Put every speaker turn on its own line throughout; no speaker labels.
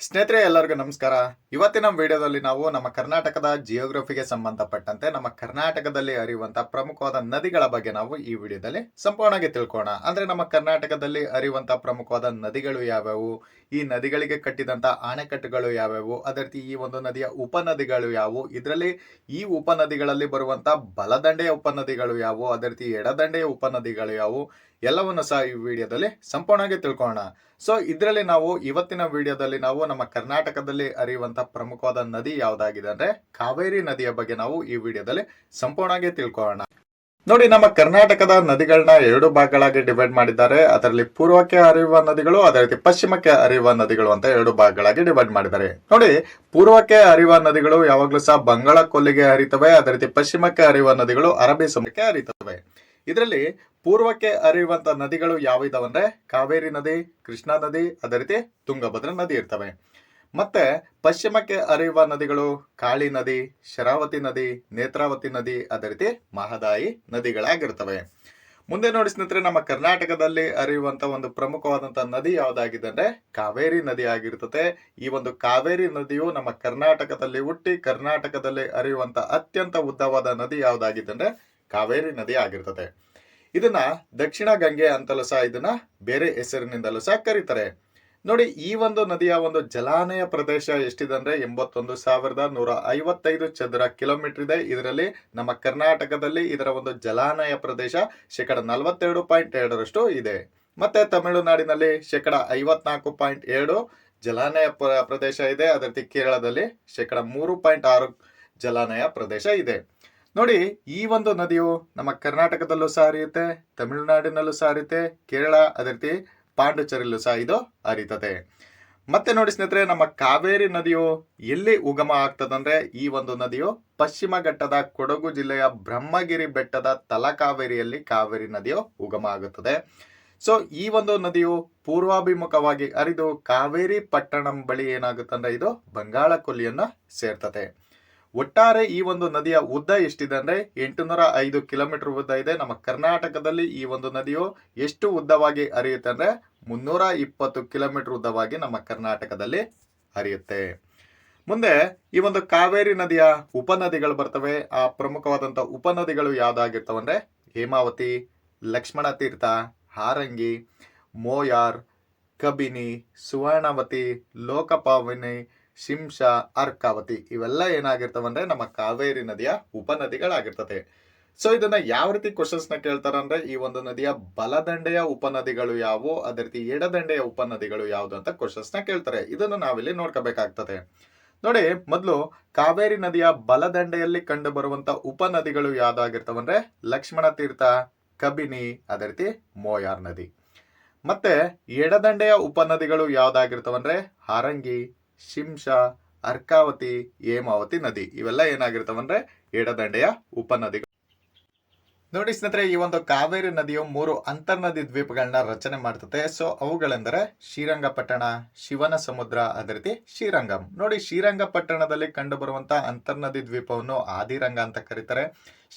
ಸ್ನೇಹಿತರೆ, ಎಲ್ಲರಿಗೂ ನಮಸ್ಕಾರ. ಇವತ್ತಿನ ವಿಡಿಯೋದಲ್ಲಿ ನಾವು ನಮ್ಮ ಕರ್ನಾಟಕದ ಜಿಯೋಗ್ರಫಿಗೆ ಸಂಬಂಧಪಟ್ಟಂತೆ ನಮ್ಮ ಕರ್ನಾಟಕದಲ್ಲಿ ಹರಿಯುವಂತಹ ಪ್ರಮುಖವಾದ ನದಿಗಳ ಬಗ್ಗೆ ನಾವು ಈ ವಿಡಿಯೋದಲ್ಲಿ ಸಂಪೂರ್ಣವಾಗಿ ತಿಳ್ಕೋಣ ಅಂದ್ರೆ ನಮ್ಮ ಕರ್ನಾಟಕದಲ್ಲಿ ಹರಿಯುವಂತಹ ಪ್ರಮುಖವಾದ ನದಿಗಳು ಯಾವ್ಯಾವು? ಈ ನದಿಗಳಿಗೆ ಕಟ್ಟಿದಂತ ಅಣೆಕಟ್ಟುಗಳು ಯಾವ್ಯಾವು? ಅದೇ ರೀತಿ ಈ ಒಂದು ನದಿಯ ಉಪನದಿಗಳು ಯಾವುವು ಇದರಲ್ಲಿ ಈ ಉಪನದಿಗಳಲ್ಲಿ ಬರುವಂತ ಬಲದಂಡೆಯ ಉಪನದಿಗಳು ಯಾವುವು ಅದೇ ರೀತಿ ಎಡದಂಡೆಯ ಉಪನದಿಗಳು ಯಾವುವು ಎಲ್ಲವನ್ನು ಸಹ ಈ ವಿಡಿಯೋದಲ್ಲಿ ಸಂಪೂರ್ಣವಾಗಿ ತಿಳ್ಕೊಳ್ಳೋಣ. ಸೊ ಇದರಲ್ಲಿ ನಾವು ಇವತ್ತಿನ ವಿಡಿಯೋದಲ್ಲಿ ನಾವು ನಮ್ಮ ಕರ್ನಾಟಕದಲ್ಲಿ ಹರಿಯುವಂತಹ ಪ್ರಮುಖವಾದ ನದಿ ಯಾವ್ದಾಗಿದೆ ಅಂದ್ರೆ ಕಾವೇರಿ ನದಿಯ ಬಗ್ಗೆ ನಾವು ಈ ವಿಡಿಯೋದಲ್ಲಿ ಸಂಪೂರ್ಣವಾಗಿ ತಿಳ್ಕೊಳ್ಳೋಣ. ನೋಡಿ, ನಮ್ಮ ಕರ್ನಾಟಕದ ನದಿಗಳನ್ನ ಎರಡು ಭಾಗಗಳಾಗಿ ಡಿವೈಡ್ ಮಾಡಿದ್ದಾರೆ. ಅದರಲ್ಲಿ ಪೂರ್ವಕ್ಕೆ ಹರಿಯುವ ನದಿಗಳು, ಅದೇ ರೀತಿ ಪಶ್ಚಿಮಕ್ಕೆ ಹರಿಯುವ ನದಿಗಳು ಅಂತ ಎರಡು ಭಾಗಗಳಾಗಿ ಡಿವೈಡ್ ಮಾಡಿದ್ದಾರೆ. ನೋಡಿ, ಪೂರ್ವಕ್ಕೆ ಹರಿಯುವ ನದಿಗಳು ಯಾವಾಗಲೂ ಸಹ ಬಂಗಾಳ ಕೊಲ್ಲಿಗೆ ಹರಿತವೆ, ಅದೇ ರೀತಿ ಪಶ್ಚಿಮಕ್ಕೆ ಹರಿಯುವ ನದಿಗಳು ಅರಬ್ಬಿ ಸಮುದ್ರಕ್ಕೆ ಹರಿತವೆ. ಇದರಲ್ಲಿ ಪೂರ್ವಕ್ಕೆ ಹರಿಯುವಂತ ನದಿಗಳು ಯಾವಿದಾವೆ ಅಂದ್ರೆ ಕಾವೇರಿ ನದಿ, ಕೃಷ್ಣಾ ನದಿ, ಅದೇ ರೀತಿ ತುಂಗಭದ್ರಾ ನದಿ ಇರ್ತವೆ. ಮತ್ತೆ ಪಶ್ಚಿಮಕ್ಕೆ ಹರಿಯುವ ನದಿಗಳು ಕಾಳಿ ನದಿ, ಶರಾವತಿ ನದಿ, ನೇತ್ರಾವತಿ ನದಿ, ಅದೇ ರೀತಿ ಮಹದಾಯಿ ನದಿಗಳಾಗಿರ್ತವೆ. ಮುಂದೆ ನೋಡಿ ಸ್ನೇಹಿತರೆ, ನಮ್ಮ ಕರ್ನಾಟಕದಲ್ಲಿ ಹರಿಯುವಂತ ಒಂದು ಪ್ರಮುಖವಾದಂತಹ ನದಿ ಯಾವ್ದಾಗಿದೆ ಅಂದ್ರೆ ಕಾವೇರಿ ನದಿ ಆಗಿರ್ತದೆ. ಈ ಒಂದು ಕಾವೇರಿ ನದಿಯು ನಮ್ಮ ಕರ್ನಾಟಕದಲ್ಲಿ ಹುಟ್ಟಿ ಕರ್ನಾಟಕದಲ್ಲಿ ಹರಿಯುವಂತ ಅತ್ಯಂತ ಉದ್ದವಾದ ನದಿ ಯಾವ್ದಾಗಿದೆ ಅಂದ್ರೆ ಕಾವೇರಿ ನದಿ ಆಗಿರ್ತದೆ. ಇದನ್ನ ದಕ್ಷಿಣ ಗಂಗೆ ಅಂತಲೂ ಸಹ ಇದನ್ನ ಬೇರೆ ಹೆಸರಿನಿಂದಲೂ ಸಹ ಕರೀತಾರೆ. ನೋಡಿ, ಈ ಒಂದು ನದಿಯ ಒಂದು ಜಲಾನಯ ಪ್ರದೇಶ ಎಷ್ಟಿದೆ ಅಂದ್ರೆ ಎಂಬತ್ತೊಂದು ಸಾವಿರದ ನೂರ ಐವತ್ತೈದು ಚದರ ಕಿಲೋಮೀಟರ್ ಇದೆ. ಇದರಲ್ಲಿ ನಮ್ಮ ಕರ್ನಾಟಕದಲ್ಲಿ ಇದರ ಒಂದು ಜಲಾನಯ ಪ್ರದೇಶ ಶೇಕಡ ನಲವತ್ತೆರಡು ಪಾಯಿಂಟ್ ಎರಡರಷ್ಟು ಇದೆ. ಮತ್ತೆ ತಮಿಳುನಾಡಿನಲ್ಲಿ ಶೇಕಡ ಐವತ್ನಾಲ್ಕು ಪಾಯಿಂಟ್ ಏಳು ಜಲಾನಯ ಪ್ರ- ಪ್ರದೇಶ ಇದೆ. ಅದೇ ರೀತಿ ಕೇರಳದಲ್ಲಿ ಶೇಕಡ ಮೂರು ಪಾಯಿಂಟ್ ಆರು ಜಲಾನಯ ಪ್ರದೇಶ ಇದೆ. ನೋಡಿ, ಈ ಒಂದು ನದಿಯು ನಮ್ಮ ಕರ್ನಾಟಕದಲ್ಲೂ ಸಹ ಹರಿಯುತ್ತೆ ತಮಿಳುನಾಡಿನಲ್ಲೂ ಸಹ ಹರಿಯುತ್ತೆ ಕೇರಳ, ಅದೇ ರೀತಿ ಪಾಂಡುಚೇರಿಯಲ್ಲೂ ಸಹ ಇದು ಹರಿತದೆ ಮತ್ತೆ ನೋಡಿ ಸ್ನೇಹಿತರೆ, ನಮ್ಮ ಕಾವೇರಿ ನದಿಯು ಎಲ್ಲಿ ಉಗಮ ಆಗ್ತದಂದ್ರೆ, ಈ ಒಂದು ನದಿಯು ಪಶ್ಚಿಮ ಘಟ್ಟದ ಕೊಡಗು ಜಿಲ್ಲೆಯ ಬ್ರಹ್ಮಗಿರಿ ಬೆಟ್ಟದ ತಲಕಾವೇರಿಯಲ್ಲಿ ಕಾವೇರಿ ನದಿಯು ಉಗಮ ಆಗುತ್ತದೆ. ಸೊ ಈ ಒಂದು ನದಿಯು ಪೂರ್ವಾಭಿಮುಖವಾಗಿ ಹರಿದು ಕಾವೇರಿ ಪಟ್ಟಣಂ ಬಳಿ ಏನಾಗುತ್ತಂದ್ರೆ, ಇದು ಬಂಗಾಳ ಕೊಲ್ಲಿಯನ್ನ ಸೇರ್ತದೆ. ಒಟ್ಟಾರೆ ಈ ಒಂದು ನದಿಯ ಉದ್ದ ಎಷ್ಟಿದೆ ಅಂದ್ರೆ ಎಂಟುನೂರ ಐದು ಕಿಲೋಮೀಟರ್ ಉದ್ದ ಇದೆ. ನಮ್ಮ ಕರ್ನಾಟಕದಲ್ಲಿ ಈ ಒಂದು ನದಿಯು ಎಷ್ಟು ಉದ್ದವಾಗಿ ಹರಿಯುತ್ತೆ ಅಂದ್ರೆ ಮುನ್ನೂರ ಇಪ್ಪತ್ತು ಕಿಲೋಮೀಟರ್ ಉದ್ದವಾಗಿ ನಮ್ಮ ಕರ್ನಾಟಕದಲ್ಲಿ ಹರಿಯುತ್ತೆ. ಮುಂದೆ ಈ ಒಂದು ಕಾವೇರಿ ನದಿಯ ಉಪನದಿಗಳು ಬರ್ತವೆ. ಆ ಪ್ರಮುಖವಾದಂತ ಉಪನದಿಗಳು ಯಾವ್ದಾಗಿರ್ತವೆ ಅಂದ್ರೆ ಹೇಮಾವತಿ, ಲಕ್ಷ್ಮಣ ತೀರ್ಥ, ಹಾರಂಗಿ, ಮೋಯಾರ್, ಕಬಿನಿ, ಸುವರ್ಣವತಿ, ಲೋಕಪಾವಿನಿ ಶಿಂಷ ಅರ್ಕಾವತಿ ಇವೆಲ್ಲ ಏನಾಗಿರ್ತವಂದ್ರೆ ನಮ್ಮ ಕಾವೇರಿ ನದಿಯ ಉಪನದಿಗಳಾಗಿರ್ತದೆ ಸೊ ಇದನ್ನ ಯಾವ ರೀತಿ ಕ್ವಶನ್ಸ್ನ ಕೇಳ್ತಾರ ಅಂದ್ರೆ ಈ ಒಂದು ನದಿಯ ಬಲದಂಡೆಯ ಉಪನದಿಗಳು ಯಾವುವು, ಅದೇ ರೀತಿ ಎಡದಂಡೆಯ ಉಪನದಿಗಳು ಯಾವುದು ಅಂತ ಕ್ವಶನ್ಸ್ನ ಕೇಳ್ತಾರೆ. ಇದನ್ನು ನಾವಿಲ್ಲಿ ನೋಡ್ಕೋಬೇಕಾಗ್ತದೆ ನೋಡಿ, ಮೊದಲು ಕಾವೇರಿ ನದಿಯ ಬಲದಂಡೆಯಲ್ಲಿ ಕಂಡು ಬರುವಂತ ಉಪನದಿಗಳು ಯಾವ್ದಾಗಿರ್ತವಂದ್ರೆ, ಲಕ್ಷ್ಮಣ ತೀರ್ಥ, ಕಬಿನಿ, ಅದೇ ರೀತಿ ಮೋಯಾರ್ ನದಿ. ಮತ್ತೆ ಎಡದಂಡೆಯ ಉಪನದಿಗಳು ಯಾವ್ದಾಗಿರ್ತವಂದ್ರೆ, ಹಾರಂಗಿ ಶಿಂಷ, ಅರ್ಕಾವತಿ, ಹೇಮಾವತಿ ನದಿ. ಇವೆಲ್ಲ ಏನಾಗಿರ್ತವಂದ್ರೆ ಎಡದಂಡೆಯ ಉಪನದಿಗಳು. ನೋಡಿ ಸ್ನೇಹಿತರೆ, ಈ ಒಂದು ಕಾವೇರಿ ನದಿಯು ಮೂರು ಅಂತರ್ನದಿ ದ್ವೀಪಗಳನ್ನ ರಚನೆ ಮಾಡ್ತದೆ ಸೊ ಅವುಗಳೆಂದರೆ ಶ್ರೀರಂಗಪಟ್ಟಣ ಶಿವನ ಸಮುದ್ರ ಅದೇ ರೀತಿ ಶ್ರೀರಂಗಂ. ನೋಡಿ, ಶ್ರೀರಂಗಪಟ್ಟಣದಲ್ಲಿ ಕಂಡು ಬರುವಂತ ಅಂತರ್ನದಿ ದ್ವೀಪವನ್ನು ಆದಿರಂಗ ಅಂತ ಕರೀತಾರೆ.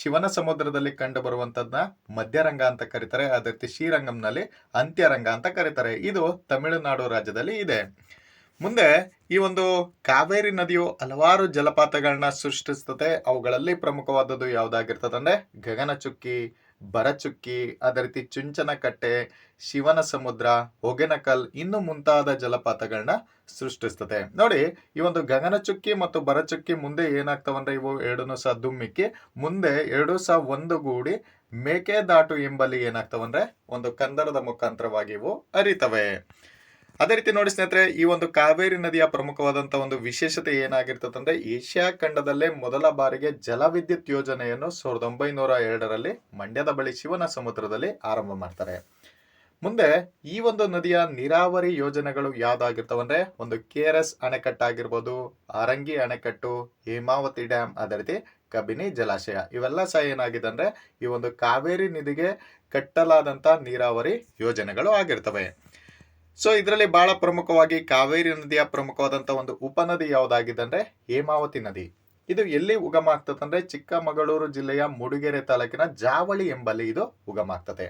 ಶಿವನ ಸಮುದ್ರದಲ್ಲಿ ಕಂಡು ಬರುವಂತದ್ನ ಮಧ್ಯರಂಗ ಅಂತ ಕರೀತಾರೆ. ಅದೇ ರೀತಿ ಶ್ರೀರಂಗಂನಲ್ಲಿ ಅಂತ್ಯರಂಗ ಅಂತ ಕರೀತಾರೆ. ಇದು ತಮಿಳುನಾಡು ರಾಜ್ಯದಲ್ಲಿ ಇದೆ. ಮುಂದೆ ಈ ಒಂದು ಕಾವೇರಿ ನದಿಯು ಹಲವಾರು ಜಲಪಾತಗಳನ್ನ ಸೃಷ್ಟಿಸ್ತದೆ. ಅವುಗಳಲ್ಲಿ ಪ್ರಮುಖವಾದದ್ದು ಯಾವ್ದಾಗಿರ್ತದೆ ಅಂದ್ರೆ ಗಗನಚುಕ್ಕಿ ಬರಚುಕ್ಕಿ ಅದೇ ರೀತಿ ಚುಂಚನಕಟ್ಟೆ, ಶಿವನ ಸಮುದ್ರ, ಹೊಗೆನಕಲ್ ಇನ್ನು ಮುಂತಾದ ಜಲಪಾತಗಳನ್ನ ಸೃಷ್ಟಿಸ್ತದೆ. ನೋಡಿ, ಈ ಒಂದು ಗಗನಚುಕ್ಕಿ ಮತ್ತು ಬರಚುಕ್ಕಿ ಮುಂದೆ ಏನಾಗ್ತವಂದ್ರೆ ಇವು ಎರಡನ್ನೂ ಸಹ ದುಮ್ಮಿಕ್ಕಿ ಮುಂದೆ ಎರಡು ಸಹ ಒಂದುಗೂಡಿ ಮೇಕೆದಾಟು ಎಂಬಲ್ಲಿ ಏನಾಗ್ತವಂದ್ರೆ ಒಂದು ಕಂದರದ ಮುಖಾಂತರವಾಗಿ ಇವು ಹರಿತವೆ. ಅದೇ ರೀತಿ ನೋಡಿ ಸ್ನೇಹಿತರೆ, ಈ ಒಂದು ಕಾವೇರಿ ನದಿಯ ಪ್ರಮುಖವಾದಂತ ಒಂದು ವಿಶೇಷತೆ ಏನಾಗಿರ್ತದಂದ್ರೆ ಏಷ್ಯಾ ಖಂಡದಲ್ಲೇ ಮೊದಲ ಬಾರಿಗೆ ಜಲವಿದ್ಯುತ್ ಯೋಜನೆಯನ್ನು ಸಾವಿರದ ಒಂಬೈನೂರ ಎರಡರಲ್ಲಿ ಮಂಡ್ಯದ ಬಳಿ ಶಿವನ ಸಮುದ್ರದಲ್ಲಿ ಆರಂಭ ಮಾಡ್ತಾರೆ. ಮುಂದೆ ಈ ಒಂದು ನದಿಯ ನೀರಾವರಿ ಯೋಜನೆಗಳು ಯಾವ್ದಾಗಿರ್ತವಂದ್ರೆ, ಒಂದು ಕೆ ಆರ್ ಎಸ್ ಅಣೆಕಟ್ಟಾಗಿರ್ಬೋದು ಆರಂಗಿ ಅಣೆಕಟ್ಟು, ಹೇಮಾವತಿ ಡ್ಯಾಮ್, ಅದೇ ರೀತಿ ಕಬಿನಿ ಜಲಾಶಯ, ಇವೆಲ್ಲ ಸಹ ಏನಾಗಿದೆ ಅಂದ್ರೆ ಈ ಒಂದು ಕಾವೇರಿ ನದಿಗೆ ಕಟ್ಟಲಾದಂತ ನೀರಾವರಿ ಯೋಜನೆಗಳು ಆಗಿರ್ತವೆ. ಸೊ ಇದರಲ್ಲಿ ಬಹಳ ಪ್ರಮುಖವಾಗಿ ಕಾವೇರಿ ನದಿಯ ಪ್ರಮುಖವಾದಂತ ಒಂದು ಉಪನದಿ ಯಾವುದಾಗಿದೆ ಅಂದ್ರೆ ಹೇಮಾವತಿ ನದಿ. ಇದು ಎಲ್ಲಿ ಉಗಮ ಆಗ್ತದಂದ್ರೆ ಚಿಕ್ಕಮಗಳೂರು ಜಿಲ್ಲೆಯ ಮೂಡಿಗೆರೆ ತಾಲೂಕಿನ ಜಾವಳಿ ಎಂಬಲ್ಲಿ ಇದು ಉಗಮ ಆಗ್ತದೆ.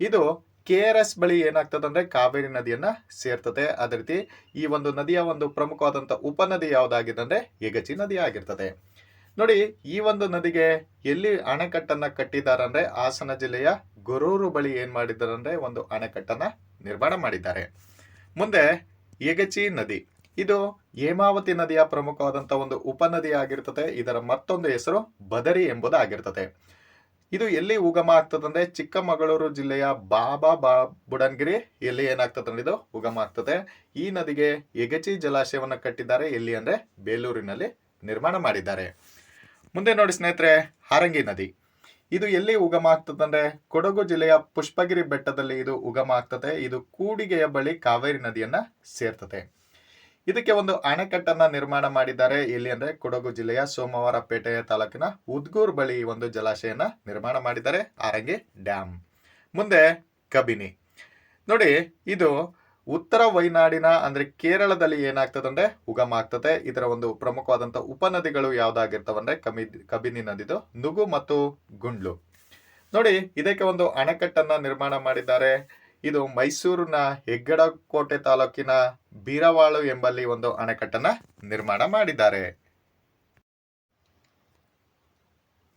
ಇದು ಕೆ ಆರ್ ಎಸ್ ಬಳಿ ಏನಾಗ್ತದೆ ಅಂದ್ರೆ ಕಾವೇರಿ ನದಿಯನ್ನ ಸೇರ್ತದೆ. ಅದೇ ರೀತಿ ಈ ಒಂದು ನದಿಯ ಒಂದು ಪ್ರಮುಖವಾದಂತ ಉಪನದಿ ಯಾವುದಾಗಿದೆ ಅಂದ್ರೆ ಯಗಚಿ ನದಿ ಆಗಿರ್ತದೆ. ನೋಡಿ, ಈ ಒಂದು ನದಿಗೆ ಎಲ್ಲಿ ಅಣೆಕಟ್ಟನ್ನ ಕಟ್ಟಿದ್ದಾರೆ ಅಂದ್ರೆ ಹಾಸನ ಜಿಲ್ಲೆಯ ಗೊರೂರು ಬಳಿ ಏನ್ ಮಾಡಿದ್ದಾರೆ ಅಂದ್ರೆ ಒಂದು ಅಣೆಕಟ್ಟನ್ನ ನಿರ್ಮಾಣ ಮಾಡಿದ್ದಾರೆ. ಮುಂದೆ ಯಗಚಿ ನದಿ. ಇದು ಹೇಮಾವತಿ ನದಿಯ ಪ್ರಮುಖವಾದಂಥ ಒಂದು ಉಪನದಿ ಆಗಿರ್ತದೆ. ಇದರ ಮತ್ತೊಂದು ಹೆಸರು ಬದರಿ ಎಂಬುದಾಗಿರ್ತದೆ. ಇದು ಎಲ್ಲಿ ಉಗಮ ಆಗ್ತದಂದ್ರೆ ಚಿಕ್ಕಮಗಳೂರು ಜಿಲ್ಲೆಯ ಬಾಬಾ ಬಾ ಬುಡನ್ಗಿರಿ ಎಲ್ಲಿ ಏನಾಗ್ತದೆ ಇದು ಉಗಮ ಆಗ್ತದೆ. ಈ ನದಿಗೆ ಯಗಚಿ ಜಲಾಶಯವನ್ನು ಕಟ್ಟಿದ್ದಾರೆ. ಎಲ್ಲಿ ಅಂದ್ರೆ ಬೇಲೂರಿನಲ್ಲಿ ನಿರ್ಮಾಣ ಮಾಡಿದ್ದಾರೆ. ಮುಂದೆ ನೋಡಿ ಸ್ನೇಹಿತರೆ, ಹಾರಂಗಿ ನದಿ. ಇದು ಎಲ್ಲಿ ಉಗಮ ಆಗ್ತದಂದ್ರೆ ಕೊಡಗು ಜಿಲ್ಲೆಯ ಪುಷ್ಪಗಿರಿ ಬೆಟ್ಟದಲ್ಲಿ ಇದು ಉಗಮ ಆಗ್ತದೆ. ಇದು ಕೂಡಿಗೆಯ ಬಳಿ ಕಾವೇರಿ ನದಿಯನ್ನ ಸೇರ್ತದೆ. ಇದಕ್ಕೆ ಒಂದು ಅಣೆಕಟ್ಟನ್ನ ನಿರ್ಮಾಣ ಮಾಡಿದ್ದಾರೆ. ಎಲ್ಲಿ ಅಂದ್ರೆ ಕೊಡಗು ಜಿಲ್ಲೆಯ ಸೋಮವಾರಪೇಟೆಯ ತಾಲೂಕಿನ ಉದ್ಗೂರ್ ಬಳಿ ಒಂದು ಜಲಾಶಯನ ನಿರ್ಮಾಣ ಮಾಡಿದ್ದಾರೆ ಆರಂಗಿ ಡ್ಯಾಮ್ ಮುಂದೆ ಕಬಿನಿ. ನೋಡಿ, ಇದು ಉತ್ತರ ವೈನಾಡಿನ, ಅಂದ್ರೆ ಕೇರಳದಲ್ಲಿ ಏನಾಗ್ತದೆ ಅಂದ್ರೆ ಉಗಮ ಆಗ್ತದೆ. ಇದರ ಒಂದು ಪ್ರಮುಖವಾದಂತ ಉಪನದಿಗಳು ಯಾವ್ದಾಗಿರ್ತವಂದ್ರೆ ಕಬಿ ಕಬಿನಿ ನದಿದು ನುಗು ಮತ್ತು ಗುಂಡ್ಲು. ನೋಡಿ, ಇದಕ್ಕೆ ಒಂದು ಅಣೆಕಟ್ಟನ್ನ ನಿರ್ಮಾಣ ಮಾಡಿದ್ದಾರೆ. ಇದು ಮೈಸೂರಿನ ಹೆಗ್ಗಡಕೋಟೆ ತಾಲೂಕಿನ ಬೀರವಾಳು ಎಂಬಲ್ಲಿ ಒಂದು ಅಣೆಕಟ್ಟನ್ನ ನಿರ್ಮಾಣ ಮಾಡಿದ್ದಾರೆ.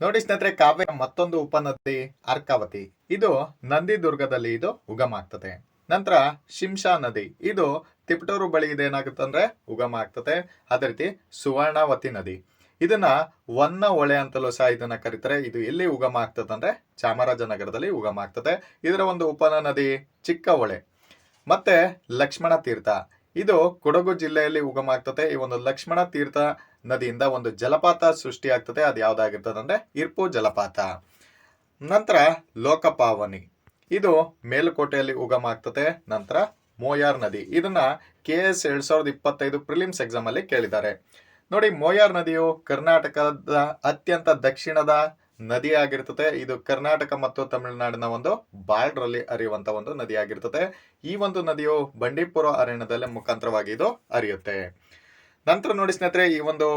ನೋಡಿ ಸ್ನೇಹಿತರೆ ಕಾವ್ಯ ಮತ್ತೊಂದು ಉಪನದಿ ಅರ್ಕಾವತಿ. ಇದು ನಂದಿದುರ್ಗದಲ್ಲಿ ಇದು ಉಗಮ ಆಗ್ತದೆ. ನಂತರ ಶಿಂಷಾ ನದಿ. ಇದು ತಿಪಟೂರು ಬಳಿ ಇದೇನಾಗುತ್ತೆ ಅಂದ್ರೆ ಉಗಮ ಆಗ್ತದೆ. ಅದೇ ರೀತಿ ಸುವರ್ಣಾವತಿ ನದಿ. ಇದನ್ನ ವನ್ನ ಒಳೆ ಅಂತಲೂ ಸಹ ಇದನ್ನ ಕರೀತಾರೆ. ಇದು ಎಲ್ಲಿ ಉಗಮ ಆಗ್ತದೆ ಅಂದ್ರೆ ಚಾಮರಾಜನಗರದಲ್ಲಿ ಉಗಮ ಆಗ್ತದೆ. ಇದರ ಒಂದು ಉಪನ ನದಿ ಚಿಕ್ಕ ಹೊಳೆ. ಮತ್ತೆ ಲಕ್ಷ್ಮಣ ತೀರ್ಥ. ಇದು ಕೊಡಗು ಜಿಲ್ಲೆಯಲ್ಲಿ ಉಗಮ ಆಗ್ತದೆ. ಈ ಒಂದು ಲಕ್ಷ್ಮಣ ತೀರ್ಥ ನದಿಯಿಂದ ಒಂದು ಜಲಪಾತ ಸೃಷ್ಟಿ ಆಗ್ತದೆ ಅದು ಯಾವ್ದಾಗಿರ್ತದೆ ಅಂದ್ರೆ ಇರ್ಪು ಜಲಪಾತ. ನಂತರ ಲೋಕಪಾವನಿ. ಇದು ಮೇಲುಕೋಟೆಯಲ್ಲಿ ಉಗಮ ಆಗ್ತದೆ. ನಂತರ ಮೋಯಾರ್ ನದಿ. ಇದನ್ನ ಕೆ ಎಸ್ ಎರಡ್ ಸಾವಿರದ ಇಪ್ಪತ್ತೈದು ಪ್ರಿಲಿಮ್ಸ್ ಎಕ್ಸಾಮ್ ಅಲ್ಲಿ ಕೇಳಿದ್ದಾರೆ. ನೋಡಿ, ಮೋಯಾರ್ ನದಿಯು ಕರ್ನಾಟಕದ ಅತ್ಯಂತ ದಕ್ಷಿಣದ ನದಿಯಾಗಿರ್ತದೆ ಇದು ಕರ್ನಾಟಕ ಮತ್ತು ತಮಿಳುನಾಡಿನ ಒಂದು ಬಾರ್ಡರ್ ಅಲ್ಲಿ ಅರಿಯುವಂತ ಒಂದು ನದಿಯಾಗಿರ್ತದೆ ಈ ಒಂದು ನದಿಯು ಬಂಡೀಪುರ ಅರಣ್ಯದಲ್ಲಿ ಮುಖಾಂತರವಾಗಿ ಇದು ಹರಿಯುತ್ತೆ. ನಂತರ ನೋಡಿ ಸ್ನೇಹಿತರೆ, ಈ ಒಂದು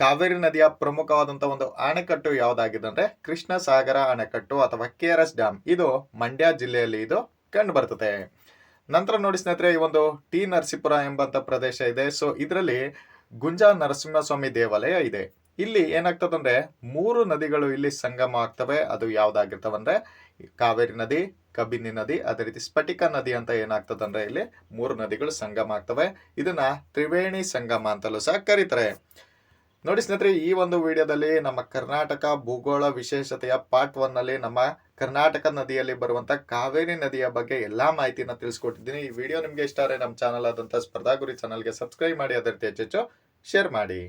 ಕಾವೇರಿ ನದಿಯ ಪ್ರಮುಖವಾದಂತಹ ಒಂದು ಅಣೆಕಟ್ಟು ಯಾವ್ದಾಗಿದೆ ಅಂದ್ರೆ ಕೃಷ್ಣ ಸಾಗರ ಅಣೆಕಟ್ಟು ಅಥವಾ ಕೆ ಆರ್ ಎಸ್ ಡ್ಯಾಮ್. ಇದು ಮಂಡ್ಯ ಜಿಲ್ಲೆಯಲ್ಲಿ ಇದು ಕಂಡು ಬರ್ತದೆ. ನಂತರ ನೋಡಿ ಸ್ನೇಹಿತರೆ, ಈ ಒಂದು ಟಿ ನರಸೀಪುರ ಎಂಬಂತ ಪ್ರದೇಶ ಇದೆ. ಸೊ ಇದರಲ್ಲಿ ಗುಂಜಾ ನರಸಿಂಹಸ್ವಾಮಿ ದೇವಾಲಯ ಇದೆ. ಇಲ್ಲಿ ಏನಾಗ್ತದಂದ್ರೆ ಮೂರು ನದಿಗಳು ಇಲ್ಲಿ ಸಂಗಮ ಆಗ್ತವೆ. ಅದು ಯಾವ್ದಾಗಿರ್ತವಂದ್ರೆ ಕಾವೇರಿ ನದಿ, ಕಬಿನಿ ನದಿ, ಅದೇ ರೀತಿ ಸ್ಫಟಿಕ ನದಿ ಅಂತ ಏನಾಗ್ತದಂದ್ರೆ ಇಲ್ಲಿ ಮೂರು ನದಿಗಳು ಸಂಗಮ ಆಗ್ತವೆ. ಇದನ್ನ ತ್ರಿವೇಣಿ ಸಂಗಮ ಅಂತಲೂ ಸಹ ಕರೀತಾರೆ. ನೋಡಿ ಸ್ನೇಹಿತರೆ, ಈ ಒಂದು ವಿಡಿಯೋದಲ್ಲಿ ನಮ್ಮ ಕರ್ನಾಟಕ ಭೂಗೋಳ ವಿಶೇಷತೆಯ ಪಾರ್ಟ್ ಒನ್ನಲ್ಲಿ ನಮ್ಮ ಕರ್ನಾಟಕ ನದಿಯಲ್ಲಿ ಬರುವಂತ ಕಾವೇರಿ ನದಿಯ ಬಗ್ಗೆ ಎಲ್ಲಾ ಮಾಹಿತಿನ ತಿಳಿಸ್ಕೊಟ್ಟಿದ್ದೀನಿ. ಈ ವಿಡಿಯೋ ನಿಮ್ಗೆ ಇಷ್ಟ ಆದರೆ ನಮ್ಮ ಚಾನಲ್ ಆದಂತ ಸ್ಪರ್ಧಾ ಗುರಿ ಚಾನಲ್ಗೆ ಸಬ್ಸ್ಕ್ರೈಬ್ ಮಾಡಿ ಅದರ ಹೆಚ್ಚು ಶೇರ್ ಮಾಡಿ.